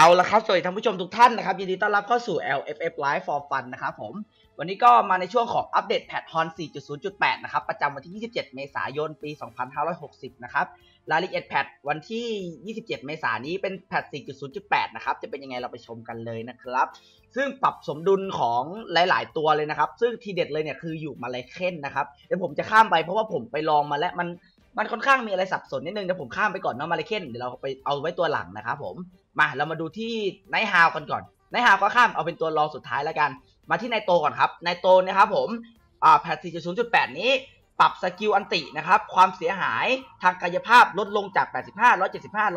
เอาละครับ สวัสดีท่านผู้ชมทุกท่านนะครับ ยินดีต้อนรับเข้าสู่ LFF Live for Fun นะครับผม วันนี้ก็มาในช่วงของอัปเดตแพทฮอน 4.0.8 นะครับ ประจำวันที่ 27 เมษายน ปี 2560 นะครับ รายละเอียดแพทวันที่ 27 เมษายนนี้เป็นแพท 4.0.8 นะครับ จะเป็นยังไงเราไปชมกันเลยนะครับ ซึ่งปรับสมดุลของหลาย ๆ ตัวเลยนะครับ ซึ่งทีเด็ดเลยเนี่ยคืออยู่มาเลเคนนะครับ เดี๋ยวผมจะข้ามไปเพราะว่าผมไปลองมาแล้วมันมันค่อนข้างมีอะไรสับสนนิดนึงเดี๋ยวผมข้ามไปก่อนเนาะมาเลเคนเดี๋ยวเราไปเอาไว้ตัวหลังนะครับผม มาเรามาดูที่ไนท์ฮาวกันก่อนไนท์ฮาวก็ข้ามเอาเป็นตัวรองสุดท้ายแล้วกัน มาที่ไนโตก่อนครับไนโตนะครับผมอ่าแพท4.0.8นี้ปรับสกิลอันตินะครับความเสียหายทางกายภาพลดลงจาก 85 175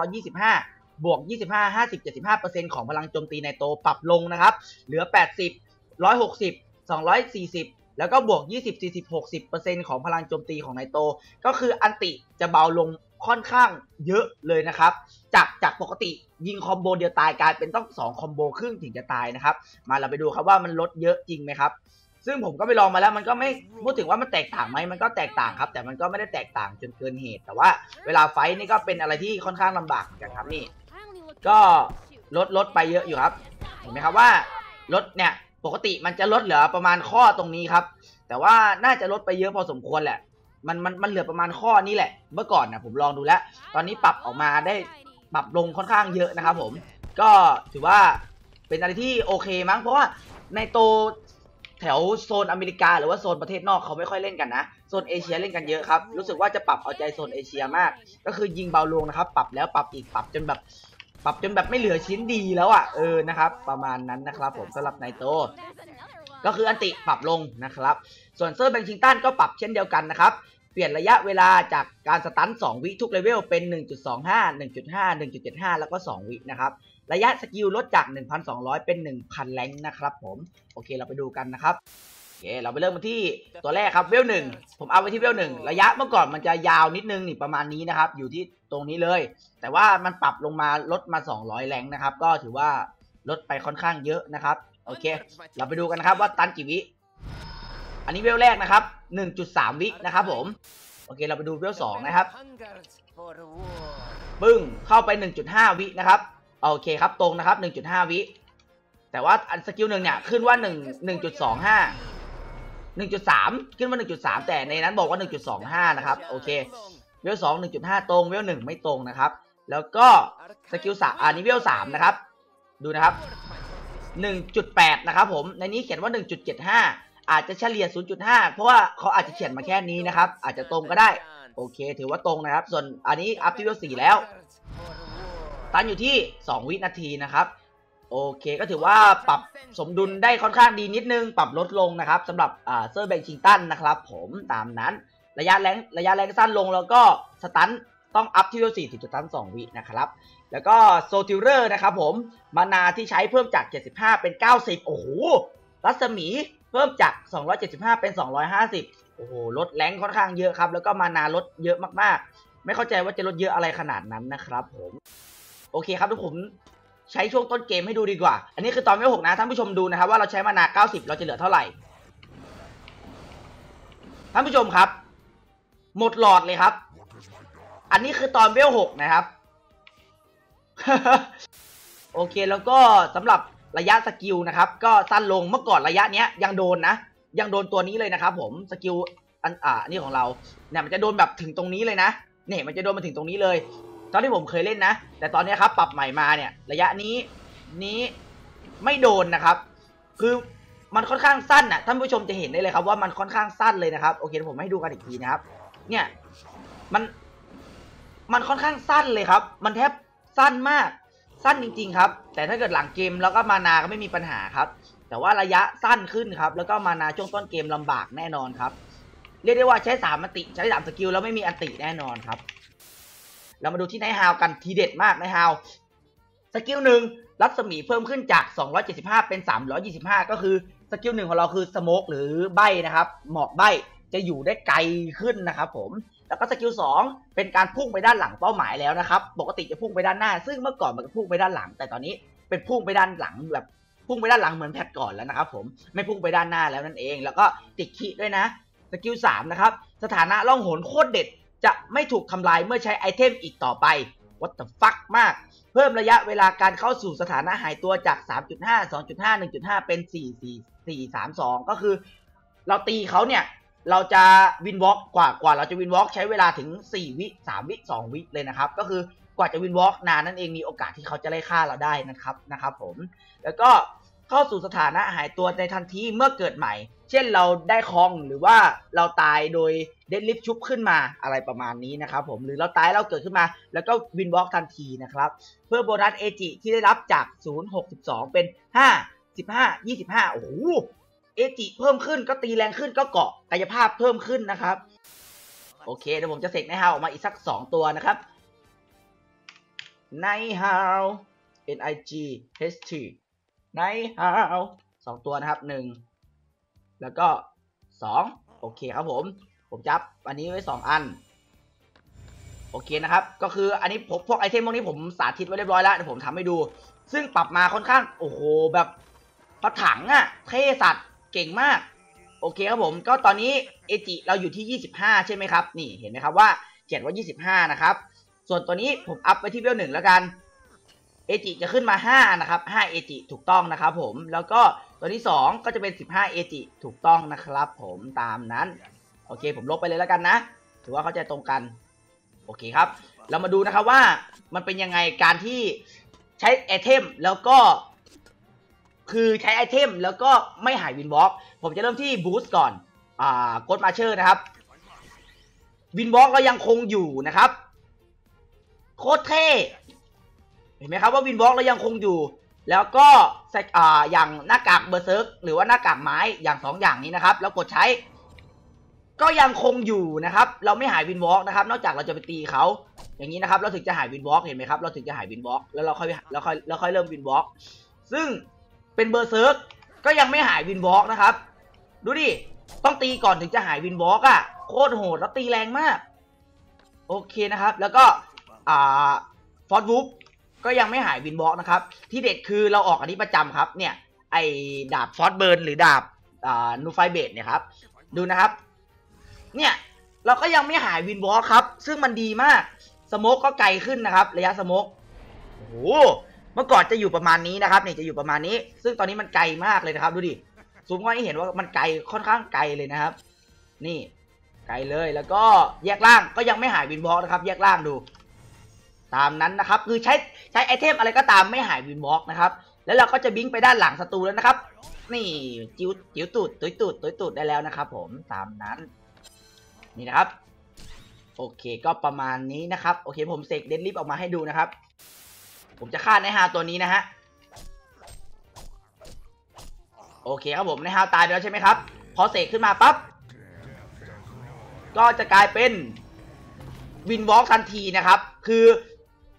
125 บวก 25 50 75%ของพลังโจมตีในโตปรับลงนะครับเหลือ 80 160 240 แล้วก็บวก 20 40 60%ของพลังโจมตีของไนโต ก็คืออันติจะเบาลง ค่อนข้างเยอะเลยนะครับ จากจากปกติยิงคอมโบเดียวตายกลายเป็นต้อง2คอมโบครึ่งถึงจะตายนะครับ มาเราไปดูครับว่ามันลดเยอะจริงไหมครับ ซึ่งผมก็ไปลองมาแล้วมันก็ไม่พูดถึงว่ามันแตกต่างไหมมันก็แตกต่างครับ แต่มันก็ไม่ได้แตกต่างจนเกินเหตุ แต่ว่าเวลาไฟท์นี่ก็เป็นอะไรที่ค่อนข้างลำบากนกันครับนี่ ก็ลดลดไปเยอะอยู่ครับ เห็นไหมครับว่าลดเนี่ยปกติมันจะลดเหลือประมาณข้อตรงนี้ครับ แต่ว่าน่าจะลดไปเยอะพอสมควรแหละ มันมันมันเหลือประมาณข้อนี้แหละ เมื่อก่อนนะผมลองดูแล้ว ตอนนี้ปรับออกมาได้ปรับลงค่อนข้างเยอะนะครับผม ก็ถือว่าเป็นอะไรที่โอเคมั้ง เพราะว่าในโตแถวโซนอเมริกา หรือว่าโซนประเทศนอกเขาไม่ค่อยเล่นกันนะ โซนเอเชียเล่นกันเยอะครับ รู้สึกว่าจะปรับเอาใจโซนเอเชียมาก ก็คือยิงเบาลงนะครับ ปรับแล้วปรับอีกปรับจนแบบปรับจนแบบไม่เหลือชิ้นดีแล้วอะเออนะครับ ประมาณนั้นนะครับ ผมสำหรับไนโตก็คืออันติปรับลงนะครับ ส่วนเซอร์แบงชิงตันก็ปรับเช่นเดียวกันนะครับ เปลี่ยนระยะเวลาจากการสตัน2วิทุกเลเวลเป็น 1.25 1.5 1.75 แล้วก็ 2 วินะครับ ระยะสกิลลดจาก 1,200 เป็น 1,000 แรงนะครับผม โอเคเราไปดูกันนะครับโอเคเราไปเริ่มที่ตัวแรกครับเวลหนึ่งผมเอาไว้ที่เวลหนึ่งระยะเมื่อก่อนมันจะยาวนิดนึงนี่ประมาณนี้นะครับ อยู่ที่ตรงนี้เลย แต่ว่ามันปรับลงมาลดมา 200 แรงนะครับ ก็ถือว่าลดไปค่อนข้างเยอะนะครับ โอเค เราไปดูกันนะครับว่าตันกี่วิ อันนี้เวลแรกนะครับ 1.3 วินะครับผม โอเคเราไปดูเวล2นะครับ ปึ้งเข้าไป 1.5 วินะครับ โอเคครับตรงนะครับ 1.5 วิ แต่ว่าอันสกิลหนึ่งเนี่ยขึ้นว่า 1 1.25 1.3 ขึ้นว่า1.3 แต่ในนั้นบอกว่า 1.25 นะครับ โอเค เวล2 1.5 ตรง เวล1ไม่ตรงนะครับ แล้วก็สกิล3อันนี้เวล3นะครับ ดูนะครับ 1.8 นะครับผม ในนี้เขียนว่า 1.75 อาจจะเฉลี่ย 0.5 เพราะว่าเขาอาจจะเขียนมาแค่นี้นะครับ อาจจะตรงก็ได้ โอเค ถือว่าตรงนะครับ ส่วนอันนี้อัพที่เวล4แล้ว ตันอยู่ที่ 2 วินาทีนะครับ โอเค ก็ถือว่าปรับสมดุลได้ค่อนข้างดีนิดนึง ปรับลดลงนะครับสำหรับเซอร์แบงชิงตันนะครับ ผมตามนั้น ระยะแรงระยะแรงสั้นลงแล้วก็สตันต้องอัพที่เวล4ถึงจะตัน2วินะครับ แล้วก็โซติเรอร์นะครับผม มานาที่ใช้เพิ่มจาก 75 เป็น 90 โอ้โห รัศมี เพิ่มจาก 275 เป็น 250 โอ้โห ลดแรงค่อนข้างเยอะครับ แล้วก็มานาลดเยอะมากๆ ไม่เข้าใจว่าจะลดเยอะอะไรขนาดนั้นนะครับผม โอเคครับทุกผมใช้ช่วงต้นเกมให้ดูดีกว่า อันนี้คือตอนไม่หกนะ ท่านผู้ชมดูนะครับว่าเราใช้มานา 90 เราจะเหลือเท่าไหร่ ท่านผู้ชมครับ หมดหลอดเลยครับ อันนี้คือตอนเวลหกนะครับ โอเคแล้วก็สำหรับ ระยะสกิลนะครับก็สั้นลงเมื่อก่อนระยะเนี้ยยังโดนนะ ยังโดนตัวนี้เลยนะครับผมสกิลอันอ่าอันนี้ของเราเนี่ยมันจะโดนแบบถึงตรงนี้เลยนะเนี่ยมันจะโดนมาถึงตรงนี้เลย ตอนที่ผมเคยเล่นนะ แต่ตอนนี้ครับปรับใหม่มาเนี่ย ระยะนี้นี้ไม่โดนนะครับ คือมันค่อนข้างสั้นน่ะท่านผู้ชมจะเห็นได้เลยครับ ว่ามันค่อนข้างสั้นเลยนะครับโอเคผมให้ดูกันอีกทีนะครับ เนี่ยมันมันค่อนข้างสั้นเลยครับ มันแทบสั้นมาก สั้นจริง ๆ ครับ แต่ถ้าเกิดหลังเกมแล้วก็มานาก็ไม่มีปัญหาครับ แต่ว่าระยะสั้นขึ้นครับ แล้วก็มานาช่วงต้นเกมลำบากแน่นอนครับ เรียกได้ว่าใช้สามอันติใช้สามสกิลแล้วไม่มีอันติแน่นอนครับ เรามาดูที่ไนฮาวกันทีเด็ดมากไนฮาวสกิลหนึ่งรัศมีเพิ่มขึ้นจาก 275 เป็น 325 ก็คือสกิลหนึ่งของเราคือสโมกหรือใบนะครับ หมอกใบ จะอยู่ได้ไกลขึ้นนะครับผม แล้วก็สกิล2เป็นการพุ่งไปด้านหลังเป้าหมายแล้วนะครับ ปกติจะพุ่งไปด้านหน้า ซึ่งเมื่อก่อนมันจะพุ่งไปด้านหลัง แต่ตอนนี้เป็นพุ่งไปด้านหลังแบบพุ่งไปด้านหลังเหมือนแพทก่อนแล้วนะครับผมไม่พุ่งไปด้านหน้าแล้วนั่นเอง แล้วก็ติดขีด้วยนะสกิล3นะครับสถานะล่องหนโคตรเด็ดจะไม่ถูกทำลายเมื่อใช้ไอเทมอีกต่อไป what the fuck มาก เพิ่มระยะเวลาการเข้าสู่สถานะหายตัวจาก 3.5 2.5 1.5 เป็น 4 4 4 3 2 ก็คือ เราตีเขาเนี่ย เราจะวินวอล์กกว่ากว่าเราจะวินวอล์กใช้เวลาถึง 4 วิ 3 วิ 2 วิเลยนะครับ ก็คือกว่าจะวินวอล์กนานนั่นเองมีโอกาสที่เขาจะไล่ฆ่าเราได้นะครับนะครับผมแล้วก็เข้าสู่สถานะหายตัวในทันทีเมื่อเกิดใหม่ เช่นเราได้คองหรือว่าเราตายโดยเดดลิฟชุบขึ้นมาอะไรประมาณนี้นะครับผมหรือเราตายเราเกิดขึ้นมา แล้วก็วินวอล์กทันทีนะครับ เพื่อโบนัสเอจิที่ได้รับจาก 062 เป็น 5 15 25 โอ้โห เอจิเพิ่มขึ้นก็ตีแรงขึ้นก็เกาะกายภาพเพิ่มขึ้นนะครับ โอเคเดี๋ยวผมจะเสกในฮาวออกมาอีกสัก2ตัวนะครับในฮาว N I G H T ในฮาวสองตัวนะครับหนึ่งแล้วก็สองโอเคครับผม ผมจับอันนี้ไว้สองอันโอเคนะครับ ก็คืออันนี้ผมพวกไอเทมพวกนี้ผมสาธิตไว้เรียบร้อยแล้วเดี๋ยวผมทำให้ดู ซึ่งปรับมาค่อนข้าง โอ้โห แบบพระถังอะเท่สัตว์ เก่งมาก โอเคครับผมก็ตอนนี้เอจิเราอยู่ที่ 25 ใช่ไหมครับ นี่เห็นไหมครับว่าเขียนว่า 25 นะครับ ส่วนตัวนี้ผมอัพไปที่เวลหนึ่งแล้วกันเอจิจะขึ้นมา 5 นะครับ5เอจิถูกต้องนะครับผมแล้วก็ตัวที่ 2 ก็จะเป็น 15เอจิถูกต้องนะครับ ผมตามนั้น โอเคผมลบไปเลยแล้วกันนะ ถือว่าเข้าใจตรงกัน โอเคครับ เรามาดูนะครับว่ามันเป็นยังไงการที่ใช้ไอเทมแล้วก็ คือใช้ไอเทมแล้วก็ไม่หายวินวอล์กผมจะเริ่มที่บูสต์ก่อน อ่ากดมาเชอร์นะครับ วินวอล์กเรายังคงอยู่นะครับ โคตรเท่ เห็นไหมครับว่าวินวอล์กเรายังคงอยู่ แล้วก็ใส่อ่าอย่างหน้ากากเบอร์เซิร์กหรือว่าหน้ากากไม้อย่างสองอย่างนี้นะครับ แล้วกดใช้ ก็ยังคงอยู่นะครับ เราไม่หายวินวอล์กนะครับ นอกจากเราจะไปตีเขาอย่างนี้นะครับ เราถึงจะหายวินวอล์กเห็นไหมครับ เราถึงจะหายวินวอล์กแล้วเราค่อยแล้วค่อยแล้วค่อยเริ่มวินวอล์กซึ่ง เป็นเบอร์เซิร์กก็ยังไม่หายวินวอล์กนะครับ ดูดิ ต้องตีก่อนถึงจะหายวินวอล์กอะ โคตรโหดแล้วตีแรงมาก โอเคนะครับ แล้วก็อ่าฟอสวูฟก็ยังไม่หายวินวอล์กนะครับ ที่เด็ดคือเราออกอันนี้ประจำครับ เนี่ย ไอดาบฟอสเบิร์นหรือดาบอ่านูไฟเบดเนี่ยครับ ดูนะครับ เนี่ยเราก็ยังไม่หายวินวอล์กครับ ซึ่งมันดีมาก สโมกก็ไกลขึ้นนะครับ ระยะสโมกโอ้โห เมื่อก่อนจะอยู่ประมาณนี้นะครับนี่จะอยู่ประมาณนี้ ซึ่งตอนนี้มันไกลมากเลยนะครับ ดูดิซูมก็ให้เห็นว่ามันไกลค่อนข้างไกลเลยนะครับ นี่ไกลเลยแล้วก็แยกล่างก็ยังไม่หายวินวอล์กนะครับ แยกล่างดู ตามนั้นนะครับ คือใช้ใช้ไอเทมอะไรก็ตามไม่หายวินวอล์กนะครับ แล้วเราก็จะบิงไปด้านหลังศัตรูแล้วนะครับ นี่จิ๋วจิ๋วตูดตุยตูดตุยตูดได้แล้วนะครับ ผมตามนั้น นี่นะครับ โอเคก็ประมาณนี้นะครับ โอเคผมเสกเดนลิฟออกมาให้ดูนะครับ ผมจะฆ่าในฮาตัวนี้นะฮะ โอเคครับผมในฮาตายไปแล้วใช่ไหมครับ พอเสกขึ้นมาปั๊บ ก็จะกลายเป็นวินวอล์กทันทีนะครับ คือ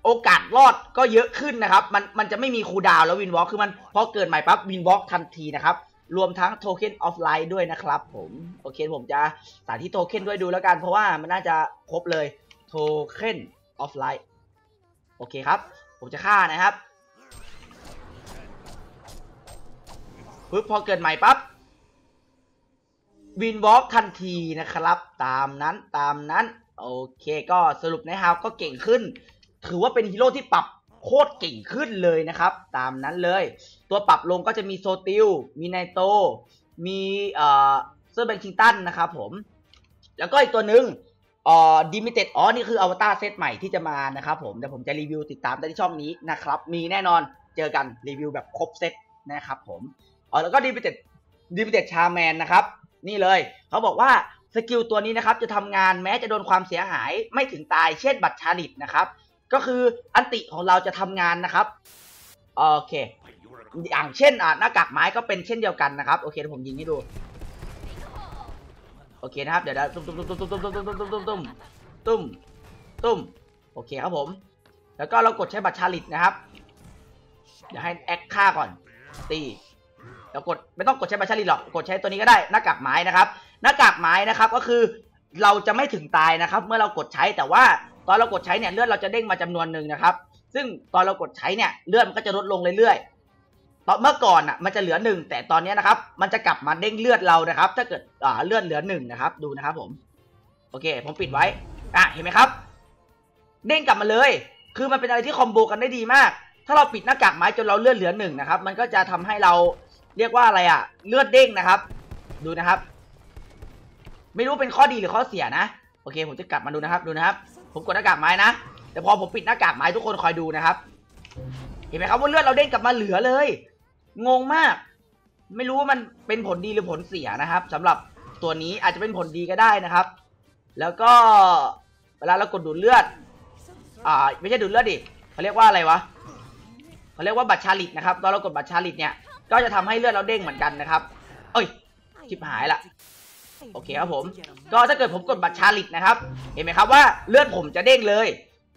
โอกาสรอดก็เยอะขึ้นนะครับ มันมันจะไม่มีคูดาวแล้ววินวอล์กคือมันพอเกิดใหม่ปั๊บวินวอล์กทันทีนะครับรวมทั้งโทเค็นออฟไลน์ด้วยนะครับผมโอเคผมจะสาธิตโทเค็นด้วยดูแล้วกันเพราะว่ามันน่าจะครบเลยโทเค็นออฟไลน์โอเคครับ ผมจะฆ่านะครับปึ๊บพอเกิดใหม่ปั๊บวินวอล์กทันทีนะครับ ตามนั้นตามนั้นโอเคก็สรุปในฮาวก็เก่งขึ้น ถือว่าเป็นฮีโร่ที่ปรับโคตรเก่งขึ้นเลยนะครับ ตามนั้นเลย ตัวปรับลงก็จะมีโซติลมีไนโต มีเอ่อเซอร์แบงคิงตันนะครับผม แล้วก็อีกตัวหนึ่ง อ่อดิมิเต็ดอ๋อ นี่คืออวตารเซตใหม่ที่จะมานะครับผมเดี๋ยวผมจะรีวิวติดตามได้ที่ช่องนี้นะครับ มีแน่นอนเจอกันรีวิวแบบครบเซตนะครับผมอ๋อแล้วก็ดิมิเต็ดดิมิเต็ดชาแมนนะครับ นี่เลย เขาบอกว่าสกิลตัวนี้นะครับจะทำงานแม้จะโดนความเสียหายไม่ถึงตายเช่นบัตรชาลิตนะครับ ก็คืออันติของเราจะทำงานนะครับโอเค อย่างเช่นหน้ากากไม้ก็เป็นเช่นเดียวกันนะครับ โอเคเดี๋ยวผมยิงให้ดู โอเคนะครับ เดี๋ยวตุ้มตุ้มตุ้มตุ้มตุ้มตุ้มตุ้มตุ้มตุ้มตุ้มตุ้มตุ้มโอเคครับผม แล้วก็เรากดใช้บัตรชาลิตนะครับ เดี๋ยวให้แอคฆ่าก่อน ตีแล้วกดไม่ต้องกดใช้บัตรชาลิตหรอก กดใช้ตัวนี้ก็ได้ หน้ากากไม้นะครับ หน้ากากไม้นะครับก็คือเราจะไม่ถึงตายนะครับ เมื่อเรากดใช้แต่ว่าตอนเรากดใช้เนี่ยเลือดเราจะเด้งมาจำนวนหนึ่งนะครับ ซึ่งตอนเรากดใช้เนี่ยเลือดมันก็จะลดลงเรื่อยๆ ตอนเมื่อก่อนอะมันจะเหลือหนึ่งแต่ตอนนี้นะครับ มันจะกลับมาเด้งเลือดเรานะครับ ถ้าเกิดอ่าเลือดเหลือหนึ่งนะครับ ดูนะครับผมโอเค ผมปิดไว้อะเห็นไหมครับ เด้งกลับมาเลย คือมันเป็นอะไรที่คอมโบกันได้ดีมาก ถ้าเราปิดหน้ากากไม้จนเราเลือดเหลือหนึ่งนะครับ มันก็จะทำให้เราเรียกว่าอะไรอะ เลือดเด้งนะครับ ดูนะครับ ไม่รู้เป็นข้อดีหรือข้อเสียนะโอเค ผมจะกลับมาดูนะครับดูนะครับ ผมกดหน้ากากไม้นะแต่พอผมปิดหน้ากากไม้ทุกคนคอยดูนะครับ เห็นไหมครับว่าเลือดเราเด้งกลับมาเหลือเลย งงมาก ไม่รู้ว่ามันเป็นผลดีหรือผลเสียนะครับสำหรับตัวนี้อาจจะเป็นผลดีก็ได้นะครับ แล้วก็เวลาเรากดดูดเลือดอ่าไม่ใช่ดูดเลือดดิเขาเรียกว่าอะไรวะเขาเรียกว่าบัตรชาลิตนะครับตอนเรากดบัตรชาลิตเนี่ยก็จะทำให้เลือดเราเด้งเหมือนกันนะครับ เอ้ยชิบหายละโอเคครับผม ก็ถ้าเกิดผมกดบัตรชาลิตนะครับ เห็นไหมครับว่าเลือดผมจะเด้งเลย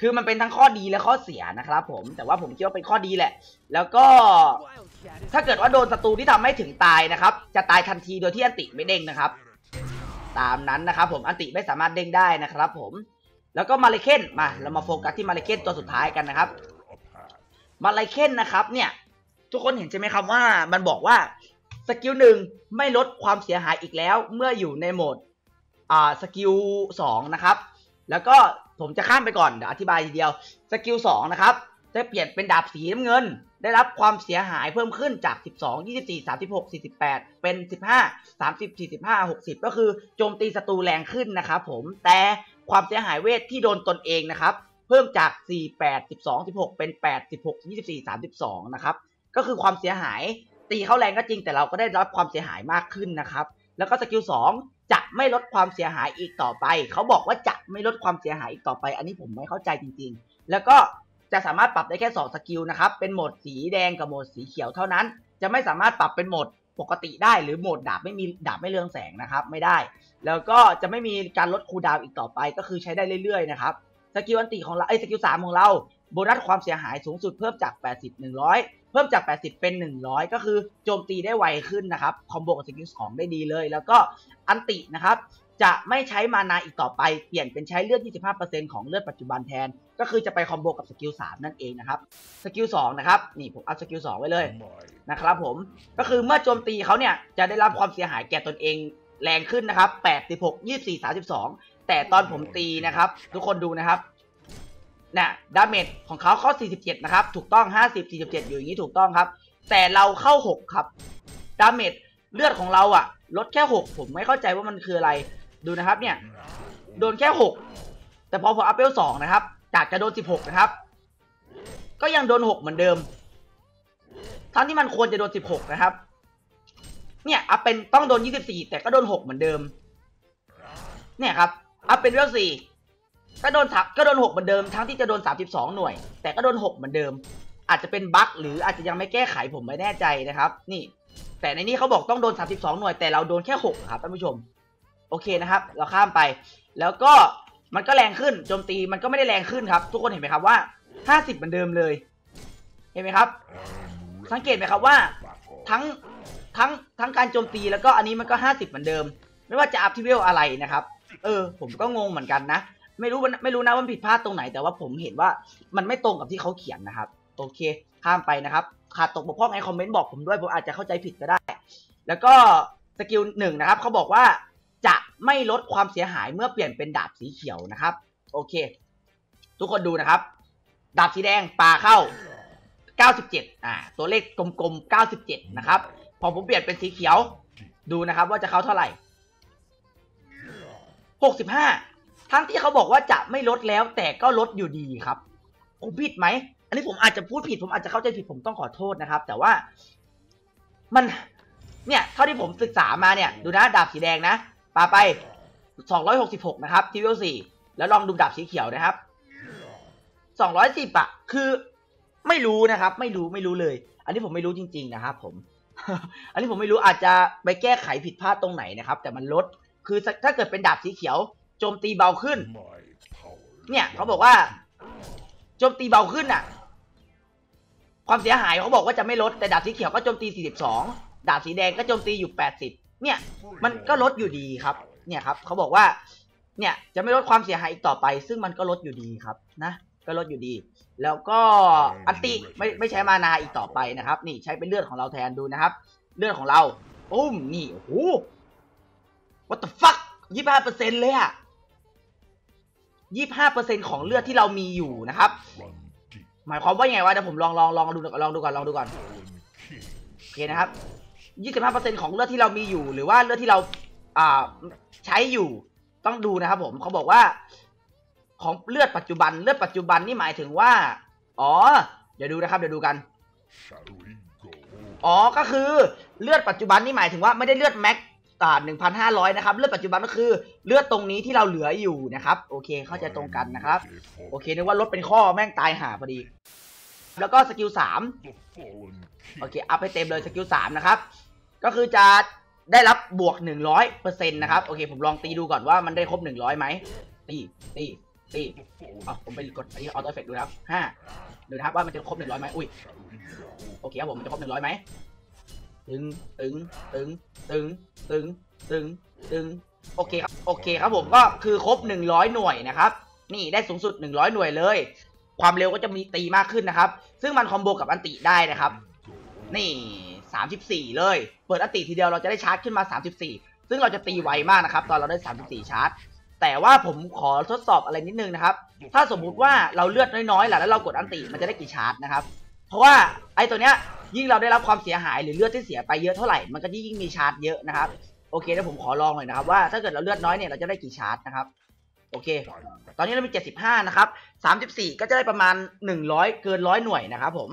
คือมันเป็นทั้งข้อดีและข้อเสียนะครับผมแต่ว่าผมคิดว่าเป็นข้อดีแหละ แล้วก็ ถ้าเกิดว่าโดนศัตรูที่ทำให้ถึงตายนะครับ จะตายทันทีโดยที่อันติไม่เด้งนะครับ ตามนั้นนะครับผมอันติไม่สามารถเด้งได้นะครับผมแล้วก็มาเลเคนมา เรามาโฟกัสที่มาเลเคนตัวสุดท้ายกันนะครับ มาเลเคนนะครับ เนี่ยทุกคนเห็นใช่ไหมครับว่ามันบอกว่าสกิลหนึ่งไม่ลดความเสียหายอีกแล้ว เมื่ออยู่ในโหมดอ่าสกิลสองนะครับ แล้วก็ ผมจะข้ามไปก่อนเดี๋ยวอธิบายทีเดียวสกิลสองนะครับจะเปลี่ยนเป็นดาบสีน้ำเงิน ได้รับความเสียหายเพิ่มขึ้นจาก 12 24 36 48 เป็น 15 30 45 60 ก็คือโจมตีศัตรูแรงขึ้นนะครับผมแต่ความเสียหายเวทที่โดนตนเองนะครับ เพิ่มจาก 48 12 16 เป็น 8 16 24 32 นะครับ ก็คือความเสียหายตีเข้าแรงก็จริงแต่เราก็ได้รับความเสียหายมากขึ้นนะครับ แล้วก็สกิล2 จะไม่ลดความเสียหายอีกต่อไป เขาบอกว่าจะไม่ลดความเสียหายอีกต่อไป อันนี้ผมไม่เข้าใจจริงๆ แล้วก็จะสามารถปรับได้แค่2สกิลนะครับ เป็นโหมดสีแดงกับโหมดสีเขียวเท่านั้น จะไม่สามารถปรับเป็นโหมดปกติได้ หรือโหมดดาบไม่มีดาบไม่เรืองแสงนะครับ ไม่ได้ แล้วก็จะไม่มีการลดคูลดาวอีกต่อไป ก็คือใช้ได้เรื่อยๆนะครับ สกิลอันติของเราไอ้สกิลสามของเรา โบนัสความเสียหายสูงสุดเพิ่มจาก 80 100 เพิ่มจาก 80 เป็น 100 ก็คือโจมตีได้ไวขึ้นนะครับ คอมโบกับสกิล2ได้ดีเลย แล้วก็อันตินะครับ จะไม่ใช้มานาอีกต่อไป เปลี่ยนเป็นใช้เลือด 25%ของเลือดปัจจุบันแทน ก็คือจะไปคอมโบกับสกิล3นั่นเองนะครับ สกิล2นะครับ นี่ผมเอัพสกิล2ไว้เลยนะครับผม ก็คือเมื่อโจมตีเขาเนี่ยจะได้รับความเสียหายแก่ตนเองแรงขึ้นนะครับ86 24 32 แต่ตอนผมตีนะครับ ทุกคนดูนะครับ นะดาเมจของเขาเข้า 47 นะครับ ถูกต้อง 50 47 อยู่อย่างนี้ถูกต้องครับ แต่เราเข้า 6 ครับ ดาเมจเลือดของเราอะลดแค่ 6 ผมไม่เข้าใจว่ามันคืออะไร ดูนะครับเนี่ย โดนแค่ 6 แต่พอผมอัพเวล2นะครับ จากจะโดน 16 นะครับ ก็ยังโดน 6 เหมือนเดิม ทั้งที่มันควรจะโดน 16 นะครับ เนี่ยอัพเป็นต้องโดน 24 แต่ก็โดน 6 เหมือนเดิม เนี่ยครับ อัพเป็นเวล4 ก็โดนทักก็โดน6เหมือนเดิมทั้งที่จะโดน 32 หน่วย แต่ก็โดน 6 เหมือนเดิม อาจจะเป็นบั๊กหรืออาจจะยังไม่แก้ไขผมไม่แน่ใจนะครับ นี่ แต่ในนี้เขาบอกต้องโดน 32 หน่วย แต่เราโดนแค่ 6 ครับท่านผู้ชม โอเคนะครับ เราข้ามไป แล้วก็มันก็แรงขึ้นโจมตีมันก็ไม่ได้แรงขึ้นครับ ทุกคนเห็นไหมครับว่า 50 เหมือนเดิมเลย เห็นไหมครับ สังเกตไหมครับว่าทั้งทั้งทั้งการโจมตีแล้วก็อันนี้มันก็ 50 เหมือนเดิม ไม่ว่าจะอัพที่เวลอะไรนะครับ เออ ผมก็งงเหมือนกันนะ ไม่รู้ไม่รู้นะว่าผิดพลาดตรงไหน แต่ว่าผมเห็นว่ามันไม่ตรงกับที่เขาเขียนนะครับ โอเค ข้ามไปนะครับ ขาดตกบกพร่องไอคอมเมนต์บอกผมด้วย ผมอาจจะเข้าใจผิดก็ได้ แล้วก็สกิลหนึ่งนะครับเขาบอกว่าจะไม่ลดความเสียหายเมื่อเปลี่ยนเป็นดาบสีเขียวนะครับ โอเค ทุกคนดูนะครับ ดาบสีแดงปาเข้า 97 อ่า ตัวเลขกลมๆ 97 นะครับ พอผมเปลี่ยนเป็นสีเขียว ดูนะครับว่าจะเข้าเท่าไหร่ 65 ทั้งที่เขาบอกว่าจะไม่ลดแล้ว แต่ก็ลดอยู่ดีครับ ผมผิดไหม อันนี้ผมอาจจะพูดผิด ผมอาจจะเข้าใจผิดผมต้องขอโทษนะครับ แต่ว่ามัน เนี่ย เท่าที่ผมศึกษามาเนี่ย ดูนะดาบสีแดงนะปาไป 266 นะครับทีวี4แล้วลองดูดาบสีเขียวนะครับ 210อะคือไม่รู้นะครับ ไม่รู้ไม่รู้เลย อันนี้ผมไม่รู้จริง ๆ นะครับผม อันนี้ผมไม่รู้อาจจะไปแก้ไขผิดพลาดตรงไหนนะครับ แต่มันลด คือถ้าเกิดเป็นดาบสีเขียว โจมตีเบาขึ้น เนี่ยเขาบอกว่าโจมตีเบาขึ้นอะ ความเสียหายเขาบอกว่าจะไม่ลดแต่ดาบสีเขียวก็โจมตี 42 ดาบสีแดงก็โจมตีอยู่ 80 เนี่ย มันก็ลดอยู่ดีครับ เนี่ยครับเขาบอกว่า เนี่ยจะไม่ลดความเสียหายอีกต่อไป ซึ่งมันก็ลดอยู่ดีครับนะก็ลดอยู่ดี แล้วก็อันติไม่ไม่ใช้มานาอีกต่อไปนะครับ นี่ใช้เป็นเลือดของเราแทนดูนะครับ เลือดของเราอุ้มนี่โอ้โห what the fuck ยี่ห้าเปอร์เซ็นเลยอะ ยี่ห้าเปอร์เซ็นของเลือดที่เรามีอยู่นะครับ หมายความว่ายังไงวะเดี๋ยวผมลองลองลองดูลองดูก่อนลองดูก่อนโอเคนะครับยี่สิบห้าเปอร์เซ็นของเลือดที่เรามีอยู่ หรือว่าเลือดที่เราอ่าใช้อยู่ต้องดูนะครับ ผมเขาบอกว่า ของเลือดปัจจุบันเลือดปัจจุบันนี่หมายถึงว่า อ๋อ เดี๋ยวดูนะครับ เดี๋ยวดูกันอ๋อก็คือเลือดปัจจุบันนี่หมายถึงว่าไม่ได้เลือดแม็ก หนึ่งพันห้าร้อยนะครับ เลือดปัจจุบันก็คือเลือดตรงนี้ที่เราเหลืออยู่นะครับ โอเค เข้าใจตรงกันนะครับ โอเค นึกว่าลดเป็นข้อแม่งตายหาพอดี แล้วก็สกิลสามโอเค อัพให้เต็มเลยสกิลสามนะครับ ก็คือจะได้รับบวกหนึ่งร้อยเปอร์เซ็นต์นะครับ โอเค ผมลองตีดูก่อนว่ามันได้ครบหนึ่งร้อยไหม ตีตีตีอ๋อผมไปกดอันนี้ออโต้เอฟเฟกต์ดูนะครับห้าดูนะครับว่ามันจะครบหนึ่งร้อยไหมอุ้ย โอเคครับผมมันจะครบหนึ่งร้อยไหม ตึงตึงตึงตึงตึงตึงตึงโอเคครับโอเคครับผมก็คือครบหนึ่งร้อยหน่วยนะครับ นี่ได้สูงสุดหนึ่งร้อยหน่วยเลย ความเร็วก็จะมีตีมากขึ้นนะครับ ซึ่งมันคอมโบกับอันติได้นะครับ นี่สามสิบสี่เลย เปิดอันติทีเดียวเราจะได้ชาร์จขึ้นมาสามสิบสี่ซึ่งเราจะตีไวมากนะครับ ตอนเราได้สามสิบสี่ชาร์จ แต่ว่าผมขอทดสอบอะไรนิดนึงนะครับ ถ้าสมมุติว่าเราเลือดน้อยๆหละแล้วเรากดอันติมันจะได้กี่ชาร์จนะครับ เพราะว่าไอ้ตัวเนี้ยยิ่งเราได้รับความเสียหายหรือเลือดที่เสียไปเยอะเท่าไหร่มันก็ยิ่งมีชาร์จเยอะนะครับโอเคเดี๋ยวผมขอลองหน่อยนะครับว่าถ้าเกิดเราเลือดน้อยเนี่ยเราจะได้กี่ชาร์จนะครับโอเค ตอนนี้เรามี 75 นะครับ 34 ก็จะได้ประมาณ 100 เกินร้อยหน่วยนะครับผม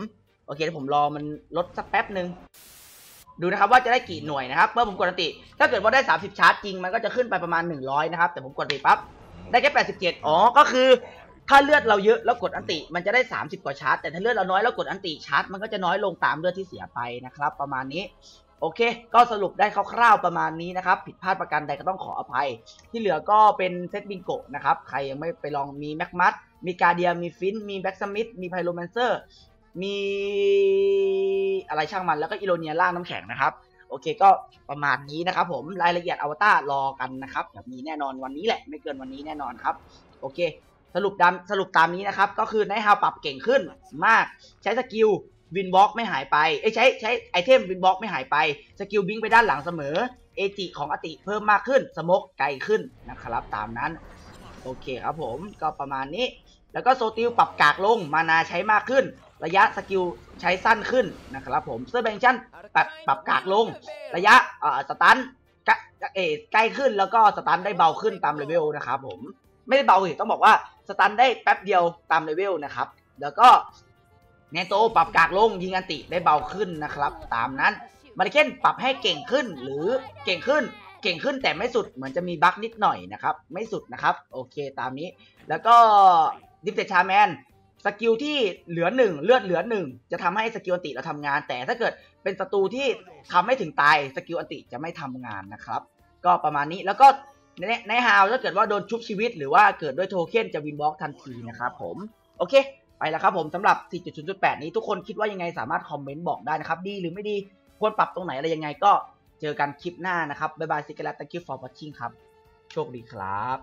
โอเคเดี๋ยวผมรอมันลดสักแป๊บหนึ่ง ดูนะครับว่าจะได้กี่หน่วยนะครับ เมื่อผมกดอันติ ถ้าเกิดว่าได้ 30 ชาร์จจริง มันก็จะขึ้นไปประมาณ 100 นะครับ แต่ผมกดอันติปั๊บ ได้แค่ 87 อ๋อ ก็คือ ถ้าเลือดเราเยอะแล้วกดอันติมันจะได้ 30 กว่าชาร์จแต่ถ้าเลือดเราน้อยแล้วกดอันติชาร์จมันก็จะน้อยลงตามเลือดที่เสียไปนะครับ ประมาณนี้ โอเค ก็สรุปได้คร่าวๆประมาณนี้นะครับ ผิดพลาดประการใดก็ต้องขออภัย ที่เหลือก็เป็นเซตบิงโกะนะครับ ใครยังไม่ไปลองมีแม็กมัดมีกาเดียมีฟินมีแบ็กสมิธมีไพโรแมนเซอร์มีอะไรช่างมันแล้วก็อิโรเนียล่างน้ำแข็งนะครับ โอเคก็ประมาณนี้นะครับผมรายละเอียดอวตารรอกันนะครับเดี๋ยวมีแน่นอนวันนี้แหละ ไม่เกินวันนี้แน่นอนครับ โอเค สรุปดำสรุปตามนี้นะครับ ก็คือในท์ฮาวปรับเก่งขึ้นมาก ใช้สกิลวินบล็อกไม่หายไปเอ้ใช้ใช้ไอเทมวินบล็อกไม่หายไป สกิลบิงไปด้านหลังเสมอ เอจิของอติเพิ่มมากขึ้น สมกไกลขึ้นนะครับ ตามนั้น โอเคครับผมก็ประมาณนี้ แล้วก็โซติลปรับกากลง มานาใช้มากขึ้น ระยะสกิลใช้สั้นขึ้นนะครับผมเซอร์แบงชั่นปรับปรับกากลง ระยะเอ่อสตันใกล้ขึ้นแล้วก็สตันได้เบาขึ้นตามเลเวลนะครับผม ไม่ได้เบาสิต้องบอกว่าสตันได้แป๊บเดียวตามเลเวลนะครับ แล้วก็เนโตปรับกากลงยิงอันติได้เบาขึ้นนะครับ ตามนั้นมาริเคนปรับให้เก่งขึ้นหรือเก่งขึ้นเก่งขึ้นแต่ไม่สุดเหมือนจะมีบั๊กนิดหน่อยนะครับ ไม่สุดนะครับโอเคตามนี้ แล้วก็ดิฟเตชาแมนสกิลที่เหลือหนึ่งเลือดเหลือหนึ่งจะทำให้สกิลอันติเราทำงาน แต่ถ้าเกิดเป็นศัตรูที่ทำให้ถึงตายสกิลอันติจะไม่ทำงานนะครับ ก็ประมาณนี้แล้วก็ ในในฮาวถ้าเกิดว่าโดนชุบชีวิต หรือว่าเกิดด้วยโทเค็นจะวินบล็อกทันทีนะครับผมโอเคไปแล้วครับผมสำหรับ 4.0.8 นี้ทุกคนคิดว่ายังไงสามารถคอมเมนต์บอกได้นะครับ ดีหรือไม่ดีควรปรับตรงไหนอะไรยังไงก็เจอกันคลิปหน้านะครับ บ๊ายบายซิกเกอร์ thank you for watching ครับ โชคดีครับ